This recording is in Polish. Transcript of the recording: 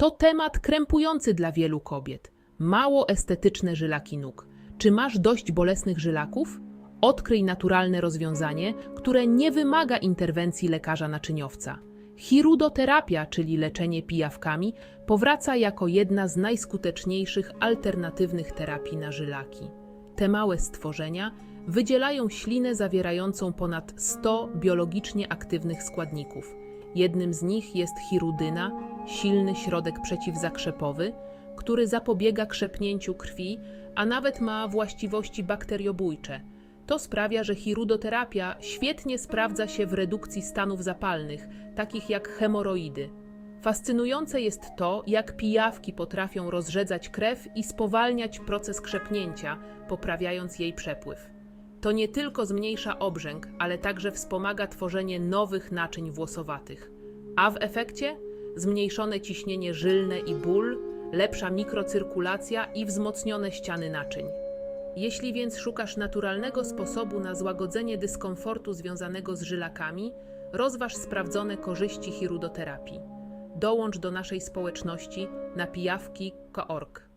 To temat krępujący dla wielu kobiet. Mało estetyczne żylaki nóg. Czy masz dość bolesnych żylaków? Odkryj naturalne rozwiązanie, które nie wymaga interwencji lekarza naczyniowca. Chirudoterapia, czyli leczenie pijawkami, powraca jako jedna z najskuteczniejszych alternatywnych terapii na żylaki. Te małe stworzenia wydzielają ślinę zawierającą ponad 100 biologicznie aktywnych składników. Jednym z nich jest chirudyna, silny środek przeciwzakrzepowy, który zapobiega krzepnięciu krwi, a nawet ma właściwości bakteriobójcze. To sprawia, że chirudoterapia świetnie sprawdza się w redukcji stanów zapalnych, takich jak hemoroidy. Fascynujące jest to, jak pijawki potrafią rozrzedzać krew i spowalniać proces krzepnięcia, poprawiając jej przepływ. To nie tylko zmniejsza obrzęk, ale także wspomaga tworzenie nowych naczyń włosowatych. A w efekcie zmniejszone ciśnienie żylne i ból, lepsza mikrocyrkulacja i wzmocnione ściany naczyń. Jeśli więc szukasz naturalnego sposobu na złagodzenie dyskomfortu związanego z żylakami, rozważ sprawdzone korzyści chirudoterapii. Dołącz do naszej społeczności na pijawki.org.